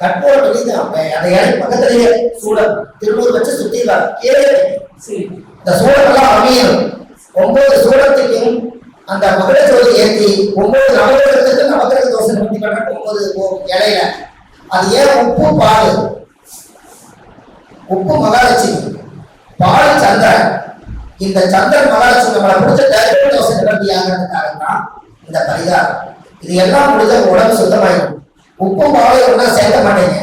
கற்பூரம் வெளிதான் அப்ப அந்த இலை பக்கத்துலயே சூடம் திருநூறு வச்சு சுத்திடுறாங்க கீழே இந்த சூடமெல்லாம் அமையும் ஒன்பது சூடத்துக்கும் அந்த மகள ஜோதி ஏற்றி ஒன்பது நவகிரகத்துக்கு நவகிரக தோசை நிவர்த்தி பண்ற ஒன்பது ஓ- இலையில அது ஏன் உப்பு பால் உப்பு மகாலட்சுமி பால் சந்திரன் இந்த சந்திரன் மகாலட்சுமி நம்மளை பிடிச்ச டைரக்ட் தோசை நிவர்த்தி ஆகிறதுக்காக தான் இந்த பரிகாரம். இது எல்லாம் முடிஞ்ச உடம்பு சுத்தமாயிடும். உப்பு பாலை ஒன்றா சேர்க்க மாட்டீங்க.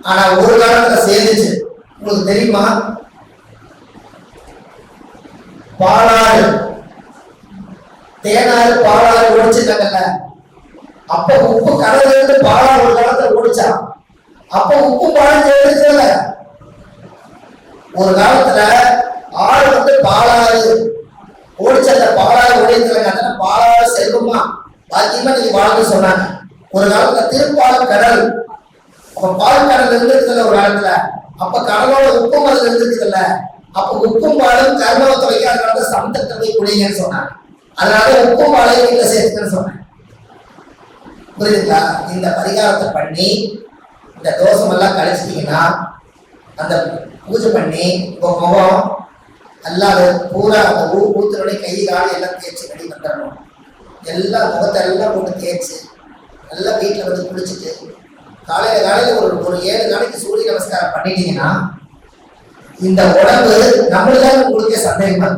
ஆனா ஒரு காலத்துல சேர்ந்துச்சு. உங்களுக்கு தெரியுமா? பாலாறு. தேனாறு பாலாறு ஓடிச்சிருக்காங்கல்ல அப்ப உப்பு கடல்ல இருந்து பாலாறு ஒரு காலத்துல ஓடிச்சா அப்ப உப்பு பாலம் சேர்ந்துச்சுல ஒரு காலத்துல ஆறு வந்து பாலாறு. ஓடிச்ச அந்த பாலாறு ஓடிச்சிருக்காங்க பாலாறு செல்வமா பாக்கியமா நீங்க வாழ்ந்து சொன்னாங்க. ஒரு காலத்துல திருப்பாலம் கடல். அப்ப பால் கடல் இருந்திருக்குல்ல ஒரு காலத்துல? அப்ப கடலோட உப்பு மதம் இருந்திருக்குல்ல அப்ப உப்பும் பாலும் கர்மத்தை வைக்காத சமத்தத்தை போய் குடிங்கன்னு சொன்னாங்க. அதனால உப்பும் பாலையும் வீட்டுல சேர்த்துக்கன்னு சொன்னேன் புரியுதுங்களா? இந்த பரிகாரத்தை பண்ணி இந்த தோஷம் எல்லாம் கழிச்சிட்டீங்கன்னா அந்த பூஜை பண்ணி உங்க முகம் அல்லாத பூரா அந்த ஊ ஊத்துறோட கை காலம் எல்லாம் தேய்ச்சி ரெடி வந்துடணும். எல்லாம் முகத்தை எல்லாம் போட்டு தேய்ச்சி நல்லா வீட்டில் வந்து குளிச்சுட்டு காலையில் காலையில் ஒரு ஒரு ஏழு நாளைக்கு சூரிய நமஸ்காரம் பண்ணிட்டீங்கன்னா இந்த உடம்பு நம்மளுதான் உங்களுக்கு சந்தேகமா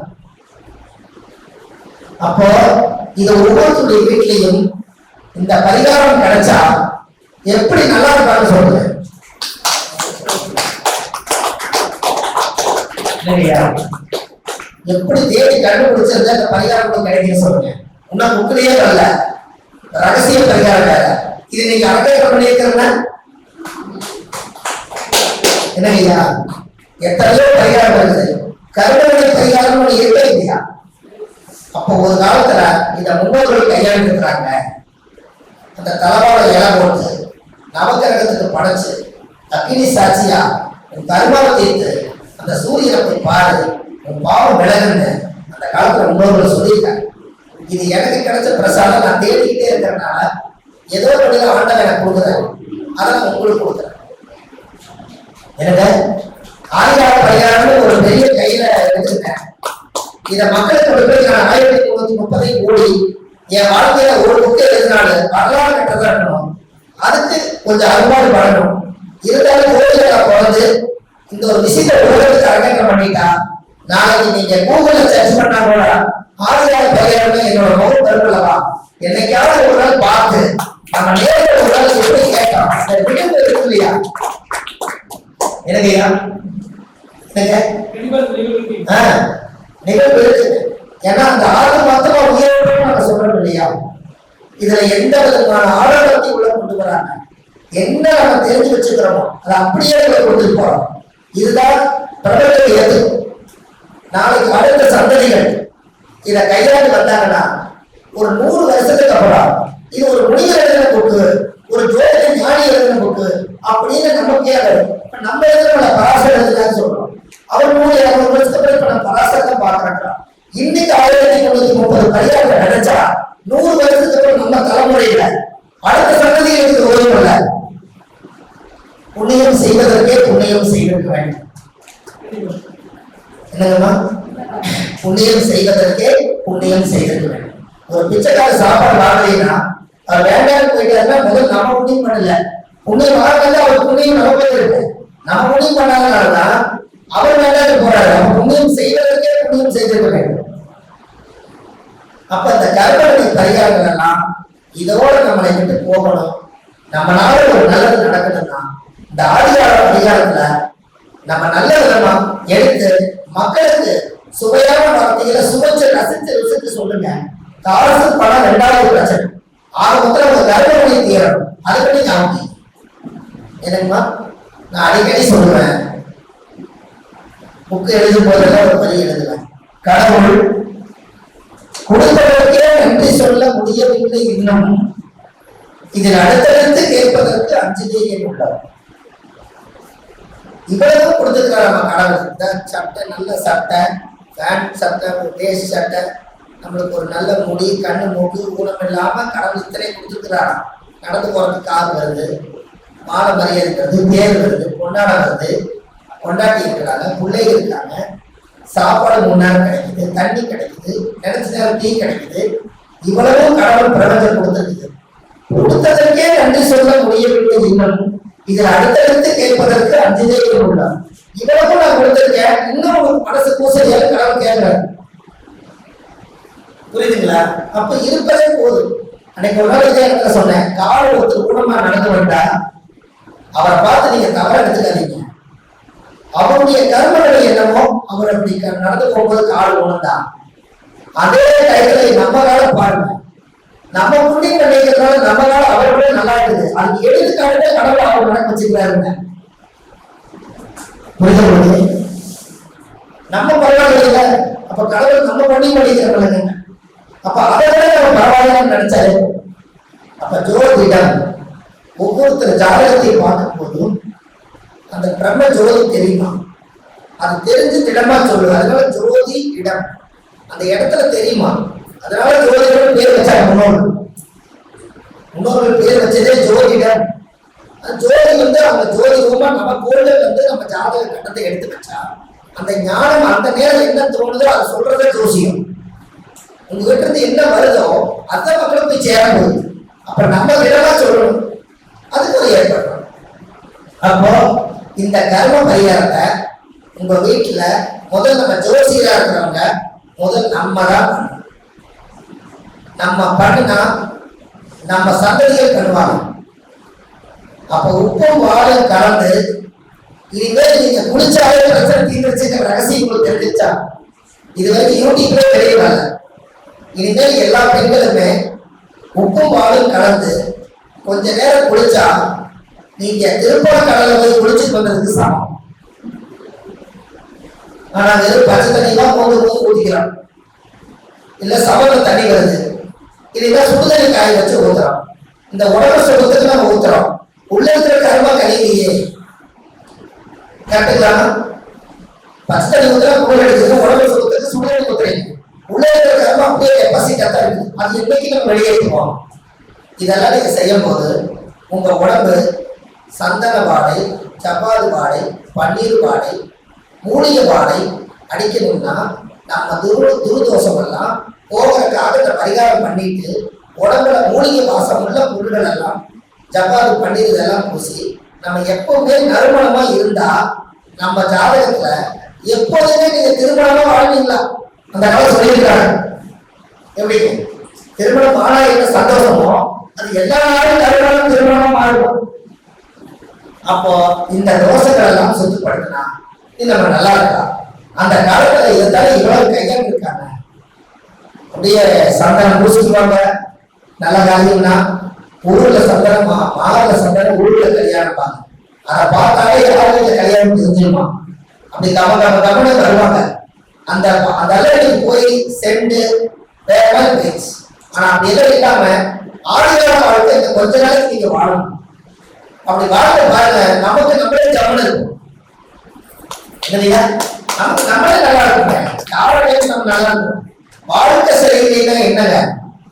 அப்போ இது ஒவ்வொருத்தருடைய வீட்லையும் இந்த பரிகாரம் கிடைச்சா எப்படி நல்லா இருப்பான்னு சொல்லுங்க. எப்படி தேடி கண்டுபிடிச்சிருந்தா இந்த பரிகாரம் உங்களுக்கு சொல்லுங்க. இன்னும் புக்கிலேயே வரல ரகசிய பரிகாரம் வேற. இது நீங்க அரங்கேற்றம் பண்ணியிருக்கிறீங்க ஐயா? எத்தனையோ பரிகாரம் வருது கருணை பரிகாரம் ஒண்ணு இருக்கே இல்லையா? அப்போ ஒரு காலத்துல இந்த முன்னோர்கள் கையாண்டுக்கிறாங்க அந்த தலைவாழ இலை போட்டு நவகிரகத்துக்கு படைச்சு அக்னி சாட்சியா உன் கருமாவை தீர்த்து அந்த சூரியனை போய் பாரு. உன் பாவம் விலகுன்னு அந்த காலத்துல முன்னோர்கள் சொல்லியிருக்காங்க. இது எனக்கு கிடைச்ச பிரசாதம். நான் தேடிக்கிட்டே இருக்கிறனால ஏதோ ஒரு வழியில ஆண்டவன் எனக்கு கொடுக்குறேன் அதை நான் உங்களுக்கு கொடுக்குறேன். எனக்கு ஆயிரம் பரிகாரம்னு ஒரு பெரிய கையில எடுத்துருக்கேன். இதை மக்களுக்கு கொண்டு நான் ஆயிரத்தி தொண்ணூத்தி முப்பதை கோடி என் வாழ்க்கையில ஒரு புக்கு எழுதினாலும் வரலாறு கட்டதா இருக்கணும். அதுக்கு கொஞ்சம் அறுபாடு பண்ணணும் இருந்தாலும் கோயிலுக்கு பிறந்து இந்த ஒரு விஷயத்தை உலகத்துக்கு அரங்கேற்றம் பண்ணிட்டா நாளைக்கு நீங்க கூகுள்ல சர்ச் பண்ணா கூட ஆதிகால பரிகாரமே என்னோட முகம் பெருமளவா என்னைக்காவது ஒரு நாள் பார்த்து நம்ம நேரில் ஒரு நாள் எப்படி கேட்கலாம் இந்த விடுதலை இருக்கு இல்லையா? எனக்குயா ஆ, நிகழ்வு. ஏன்னா அந்த ஆறு மாத்திரம் உயர்வு நம்ம சொல்றோம் இல்லையா? இதுல எந்த விதமான ஆழத்தை உள்ள கொண்டு வராங்க. என்ன நம்ம தெரிஞ்சு வச்சுக்கிறோமோ அதை அப்படியே கொண்டு போறோம். இதுதான் பிரபலத்தை எது? நாளைக்கு அடுத்த சந்ததிகள். இதை கையாண்டு வந்தாங்கன்னா ஒரு நூறு வருஷத்துக்கு அப்புறம் இது ஒரு முனிவர் எழுதின புக்கு ஒரு ஜோதிட ஞானி எழுதின புக்கு அப்படின்னு நமக்கே வரும் நம்ம எழுதுன பராசர் எழுதுனான்னு சொல்றோம். அவர் நூறு இருநூறு வருஷத்துக்கு இப்ப நம்ம பராசரத்தை பாக்குறோம் இன்னைக்கு ஆயிரத்தி முன்னூத்தி முப்பது கல்யாணம் நினைச்சா நூறு வருஷத்துக்கு அப்புறம் நம்ம தலைமுறையில அடுத்த சந்ததிகளுக்கு ஓய்வு இல்லை புண்ணியம் செய்வதற்கே புண்ணியம் செய்திருக்க வேண்டும். என்னங்கம்மா? புண்ணியம் செய்வதற்கே புண்ணியம் செய்திருக்க வேண்டும் ஒரு பிச்சைக்கார சாப்பாடு வாங்கலைன்னா அவர் வேண்டாம்னு போயிட்டாருன்னா முதல் நம்ம புண்ணியம் பண்ணல. புண்ணியம் வாங்கல அவர் புண்ணியம் நம்ம இருக்கு. நம்ம புண்ணியம் பண்ணாதனாலதான் அவர் வேண்டாம் போறாரு. நம்ம புண்ணியம் செய்வதற்கே புண்ணியம் செய்திருக்க வேண்டும். அப்ப இந்த கர்மனை பரிகாரங்கள் இதோட நம்மளை விட்டு போகணும். நம்மளால ஒரு நல்லது நடக்கணும்னா இந்த ஆதிகார பரிகாரத்துல நம்ம நல்ல விதமா எடுத்து மக்களுக்கு சுவையான வார்த்தைகளை சுவைச்சு ரசிச்சு ருசிச்சு சொல்லுங்க. காசு பணம் ரெண்டாவது பிரச்சனை. ஆக மொத்தம் உங்க கர்மனை தீரணும். அதுக்கு நீங்க அவங்க என்னங்கம்மா? நான் அடிக்கடி சொல்லுவேன். புக்கு எழுதும் போதெல்லாம் ஒரு வரி எழுதுவேன். கடவுள் கொடுத்தவருக்கே நன்றி சொல்ல முடியவில்லை இன்னும். இதில் அடுத்தடுத்து கேட்பதற்கு அஞ்சலியே உள்ளார் இவ்வளவு கொடுத்துருக்காரு நம்ம கடவுள். சட்டை நல்ல சட்டை. பேண்ட் சட்டை ஒரு வேஸ்ட் சட்டை நம்மளுக்கு ஒரு நல்ல முடி கண்ணு மூக்கு ஊனம் இல்லாம கடவுள் இத்தனை கொடுத்துருக்கிறாராம். நடந்து போறதுக்கு கார் வருது மாலை மரியாதைக்கிறது தேர் வருது கொண்டாட வருது. கொண்டாட்டி இருக்கிறாங்க பிள்ளைங்க இருக்காங்க சாப்பாடு முன்னாடி கிடைக்குது தண்ணி கிடைக்குது நினைச்ச நேரம் டீ கிடைக்குது. இவ்வளவும் கடவுள் பிரபஞ்சம் கொடுத்திருக்குது கொடுத்ததற்கே நன்றி சொல்ல முடியவில்லை இன்னும் இதில் அடுத்தடுத்து கேட்பதற்கு அஞ்சுதே உள்ளார். இவ்வளவு நான் கொடுத்திருக்கேன். இன்னும் உங்களுக்கு மனசு பூசையால கடவுள் கேட்கிறாரு. புரியுதுங்களா? அப்ப இருப்பதே போதும். அன்னைக்கு ஒரு நாள் இதே சொன்னேன்? கால் ஒருத்தர் குணமா நடந்து வந்தா அவரை பார்த்து நீங்க தவற எடுத்துக்காதீங்க. அவருடைய கர்மங்களை என்னமோ அவர் அப்படி நடந்து போகும்போது கால் உணர்ந்தான் அதே டயத்துல நம்ம கால பாருங்க. நம்ம புண்ணியம் நினைக்கிறதுனால நம்ம கால அவரோட நல்லா இருக்குது. அதுக்கு எடுத்துக்காட்டு கடவுள் அவர் நடக்க வச்சுக்கிறாருங்க. புரிதப்படுது நம்ம பரவாயில்ல அப்ப கடவுள் நம்ம பண்ணி பண்ணிக்கிறவங்க அப்ப அதை விட நம்ம பரவாயில்லன்னு நினைச்சாரு அப்ப ஜோதிடம் ஒவ்வொருத்தர் ஜாதகத்தை பார்க்கும் போதும் அந்த பிரம்ம ஜோதி தெரியுமா? அது தெரிஞ்சு திடமா சொல்லுது. அதனால ஜோதி இடம். அந்த இடத்துல தெரியுமா? அதனால ஜோதிடம் பேர் வச்சாங்க முன்னோர்கள். முன்னோர்கள் பேர் வச்சதே ஜோதிடம். ஜோதி வந்து அந்த ஜோதி ரூபா நம்ம கோல்ல வந்து நம்ம ஜாதக கட்டத்தை எடுத்து வச்சா அந்த ஞானம் அந்த நேரம் என்ன தோணுதோ அதை சொல்றதே ஜோசியம். உங்ககிட்ட இருந்து என்ன வருதோ அந்த மக்களுக்கு போய் சேர போகுது அப்புறம் நம்ம விடமா சொல்லணும்? அதுக்கு ஒரு ஏற்பாடு. அப்போ இந்த கர்ம பரிகாரத்தை உங்க வீட்டுல முதல் நம்ம ஜோசியரா இருக்கிறவங்க முதல் நம்ம தான் பண்ணணும். நம்ம பண்ணினா நம்ம சந்ததிகள் பண்ணுவாங்க. அப்ப உப்பும் வாழும் கலந்து இனிமேல் நீங்க குளிச்சாலே பிரச்சனை தீர்ந்துச்சுங்கிற ரகசியம் உங்களுக்கு தெரிஞ்சிச்சா இது வரைக்கும் யூடியூப்ல தெரியல இனிமேல் எல்லா பெண்களுமே உப்பும் வாழும் கலந்து கொஞ்ச நேரம் குளிச்சா நீங்க திருப்பண கடல்ல போய் குளிச்சுட்டு வந்ததுக்கு சமம். ஆனா வெறும் பச்சை தண்ணி தான் போது போது ஊத்திக்கிறோம். இல்ல சவல தண்ணி வருது. இதுதான் சுடுதண்ணி காய வச்சு ஊத்துறோம். இந்த உடம்பு சுடுறதுக்கு நம்ம ஊத்துறோம். உள்ள இருக்கிற கருமா கழிலையே கரெக்டுங்களா பச்சை தண்ணி ஊத்துறா குளிர் எடுக்குது உடம்பு சுடுறதுக்கு சுடுதண்ணி ஊத்துறீங்க உள்ள இருக்கிற கருமா அப்படியே பசி கத்தா இருக்கு. அது என்னைக்கு நம்ம வெளியேற்றுவோம்? இதெல்லாம் நீங்க செய்யும் போது உங்க உடம்பு சந்தன வாடை சப்பாது வாடை பன்னீர் வாடை மூலிகை வாடை அடிக்கணும்னா நம்ம துரு துருதோஷம் எல்லாம் போகிறதுக்காக இந்த பரிகாரம் பண்ணிட்டு உடம்புல மூலிகை வாசம் உள்ள பொருள்கள் எல்லாம் ஜப்பாது பன்னீர் இதெல்லாம் பூசி நம்ம எப்பவுமே நறுமணமா இருந்தா நம்ம ஜாதகத்துல எப்போதுமே நீங்க திருமணமா வாழ்வீங்களா? அந்த காலம் சொல்லியிருக்காங்க எப்படி? திருமணம் ஆனா என்ன சந்தோஷமோ அது எல்லா நாளும் நறுமணம் திருமணமா மாறுவோம் அப்போ இந்த தோஷங்கள் எல்லாம் சுத்தப்படுத்தினா இது நம்ம நல்லா இருக்கலாம். அந்த காலத்துல இருந்தாலும் இவ்வளவு கைகள் இருக்காங்க? அப்படியே சந்தனம் பூசிக்குவாங்க. நல்ல காரியம்னா ஊர்ல சந்தனமா மா- சந்தனம் ஊர்ல கல்யாணம் பாருங்க. அதை பார்த்தாலே யாரும் இந்த கல்யாணம் தெரிஞ்சிருமா அப்படி தம தம தமனு வருவாங்க அந்த அந்த அளவுக்கு போய் சென்று வேற மாதிரி ஆனா அப்படி எதுவும் இல்லாம ஆடிகால வாழ்க்கை இந்த கொஞ்ச நாளைக்கு நீங்க வாழணும். அப்படி வாழ்க்கை பாருங்க நமக்கு நம்மளே ஜம்மன் இருக்கும். இல்லையா நமக்கு நம்மளே நல்லா இருக்குங்க. யாரோட நம்ம நல்லா இருக்கும். வாழ்க்கை சரியில்லைன்னா என்னங்க?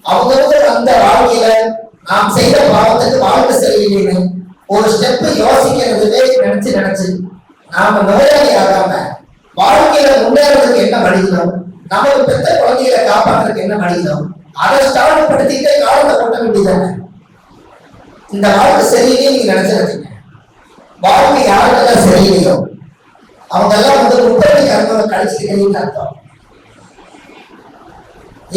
அவங்க அந்த வாழ்க்கையில நாம் செய்த பாவத்துக்கு வாழ்க்கை சரியில்லைன்னு ஒரு ஸ்டெப் யோசிக்கிறதுவே நினைச்சு நினைச்சு நாம நோயாளி ஆகாம வாழ்க்கையில முன்னேறதுக்கு என்ன வழிகளோ நமக்கு பெத்த குழந்தைகளை காப்பாற்றுறதுக்கு என்ன வழிகளோ அதை ஸ்டார்ட் படுத்திட்டே காலத்தை கொட்ட வேண்டியதானே இந்த வாழ்க்கை சரியில்லையே நீங்க நினைச்சிருக்கீங்க வாழ்க்கை யாருக்கெல்லாம் சரியில்லையோ அவங்க எல்லாம் வந்து முப்பத்தி கர்மாவை கழிச்சிருக்கீங்கன்னு அர்த்தம்.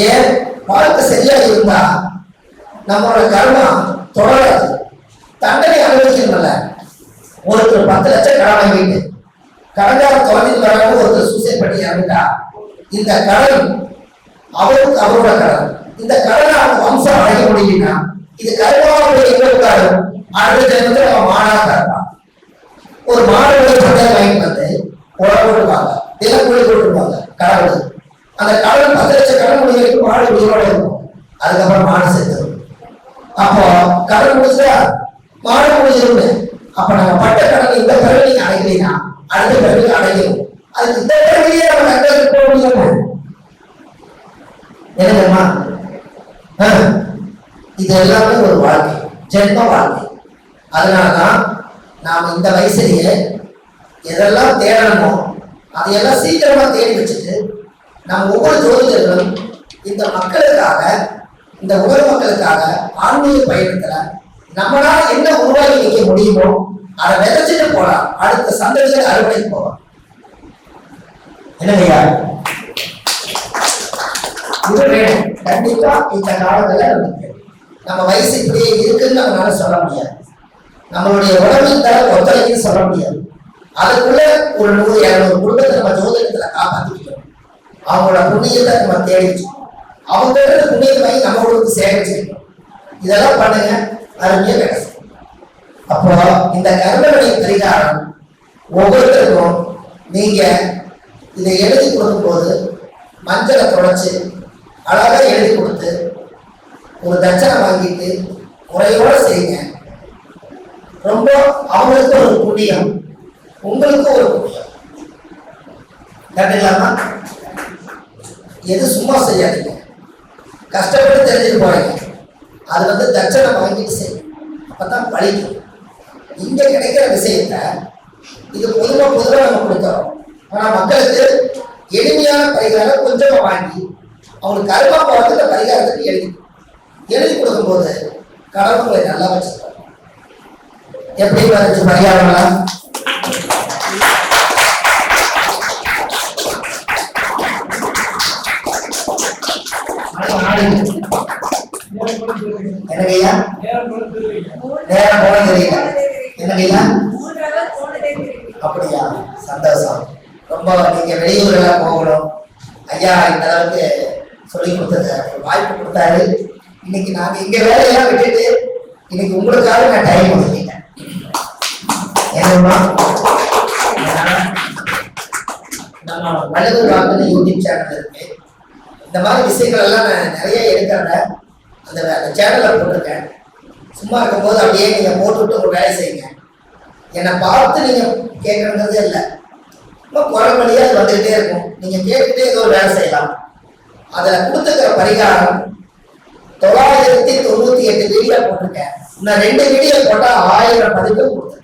ஏன்? வாழ்க்கை சரியா இருந்தா நம்மளோட கர்மா தொடராது. தண்டனை அனுபவிக்கணும்ல ஒருத்தர் பத்து லட்சம் கடன் வாங்கிட்டு கடனாக தொலைஞ்சிட்டு வராங்க ஒருத்தர் சூசைட் பண்ணி இறந்துட்டா இந்த கடன் அவருக்கு அவரோட கடன். இந்த கடனை அவங்க வம்சம் அடைக்க முடியும்னா இது கருமாவுடைய எங்க அடுத்த ஜென்மத்தில் அவன் மாணாக இருப்பான் ஒரு மாணவர்கள் ஒரு வாங்கிட்டு வந்து உழவு விடுவாங்க தினம் கூலி போட்டுருவாங்க. கடவுள் அந்த கடவுள் பத்து லட்சம் கடன் முடிய வரைக்கும் மாடு உயிரோட இருக்கும் அதுக்கப்புறம் மாடு செத்துரும் அப்போ கடன் முடிச்சா மாடு முடிஞ்சிரும் அப்ப நாங்க பட்ட கடன் இந்த பிறகு நீங்க அடைக்கலைன்னா அடுத்த பிறகு அடைக்கணும். அது இந்த பிறகுலயே நம்ம கண்டதுக்கு போக முடியும் ஆ, இது எல்லாமே ஒரு வாழ்க்கை ஜென்ம வாழ்க்கை. அதனாலதான் நாம இந்த வயசுலயே எதெல்லாம் தேடணுமோ அதையெல்லாம் சீக்கிரமா தேடி வச்சுட்டு நம்ம ஒவ்வொரு ஜோதிடர்களும் இந்த மக்களுக்காக இந்த உலக மக்களுக்காக ஆன்மீக பயணத்துல நம்மளால என்ன உருவாக்கி வைக்க முடியுமோ அதை விதைச்சிட்டு போலாம். அடுத்த சந்தோஷத்தை அறுவடைக்கு போகலாம். என்னங்கய்யா இது வேணும். கண்டிப்பா இந்த காலத்துல நமக்கு. நம்ம வயசு இப்படியே இருக்குன்னு நம்மளால சொல்ல முடியாது. நம்மளுடைய உடம்பின் தர ஒத்துழைக்குன்னு சொல்ல முடியாது. அதுக்குள்ள ஒரு நூறு இரநூறு குடும்பத்தை நம்ம ஜோதிடத்துல காப்பாற்றிக்கணும் அவங்களோட புண்ணியத்தை நம்ம தேடிச்சோம் அவங்க இருக்கிற புண்ணியத்தை வாங்கி நம்ம கொடுத்து சேகரிச்சிருக்கணும் இதெல்லாம் பண்ணுங்க அருமையா கிடைக்கும் அப்போ இந்த கர்மவழி பரிகாரம் ஒவ்வொருத்தருக்கும் நீங்க இதை எழுதி கொடுக்கும்போது மஞ்சளை தொடச்சு அழகா எழுதி கொடுத்து ஒரு தட்சணை வாங்கிட்டு முறையோட செய்யுங்க. ரொம்ப அவங்களுக்கு ஒரு புண்ணியம் உங்களுக்கும் ஒரு புண்ணியம். கண்டுக்கலாமா? எது சும்மா செய்யாதீங்க. கஷ்டப்பட்டு தெரிஞ்சுட்டு போறீங்க அது வந்து தட்சணை வாங்கிட்டு செய்யும் அப்பதான் பழிக்கும். இங்க கிடைக்கிற விஷயத்த இது பொதுவாக பொதுவாக நம்ம கொடுக்குறோம். ஆனா மக்களுக்கு எளிமையான பரிகாரம் கொஞ்சமா வாங்கி அவங்களுக்கு கருமா போறதுக்கு பரிகாரத்துக்கு எழுதி எழுதி கொடுக்கும்போது கடவுளை நல்லா வச்சிருக்கோம் எப்படி வச்சு பரிகாரம்லாம்? என்னங்கய்யா நேரம் போன தெரியல என்னங்கய்யா அப்படியா? சந்தோஷம். ரொம்ப நீங்க வெளியூர்லாம் போகணும். ஐயா இந்த அளவுக்கு சொல்லி கொடுத்தது வாய்ப்பு கொடுத்தாரு. இன்னைக்கு நாங்க இங்க வேலையெல்லாம் விட்டுட்டு இன்னைக்கு உங்களுக்காக நான் டைம் ஒதுக்கிட்டேன். நம்ம வலது வாக்குன்னு யூடியூப் சேனல் இருக்கு. இந்த மாதிரி விஷயங்கள் எல்லாம் நான் நிறைய எடுக்கிறேன் அந்த அந்த சேனலில் போட்டிருக்கேன். சும்மா இருக்கும்போது அப்படியே நீங்கள் போட்டுவிட்டு ஒரு வேலை செய்யுங்க. என்னை பார்த்து நீங்கள் கேட்கணுங்கிறதே இல்லை. ரொம்ப குரல் அது வந்துகிட்டே இருக்கும். நீங்கள் கேட்டுகிட்டே ஏதோ ஒரு வேலை செய்யலாம். அதில் கொடுத்துக்கிற பரிகாரம் தொள்ளாயிரத்தி தொண்ணூற்றி எட்டு வீடியோ போட்டிருக்கேன். இன்னும் ரெண்டு வீடியோ போட்டால் ஆயிரம் பதிப்பு கொடுத்துருக்கேன்.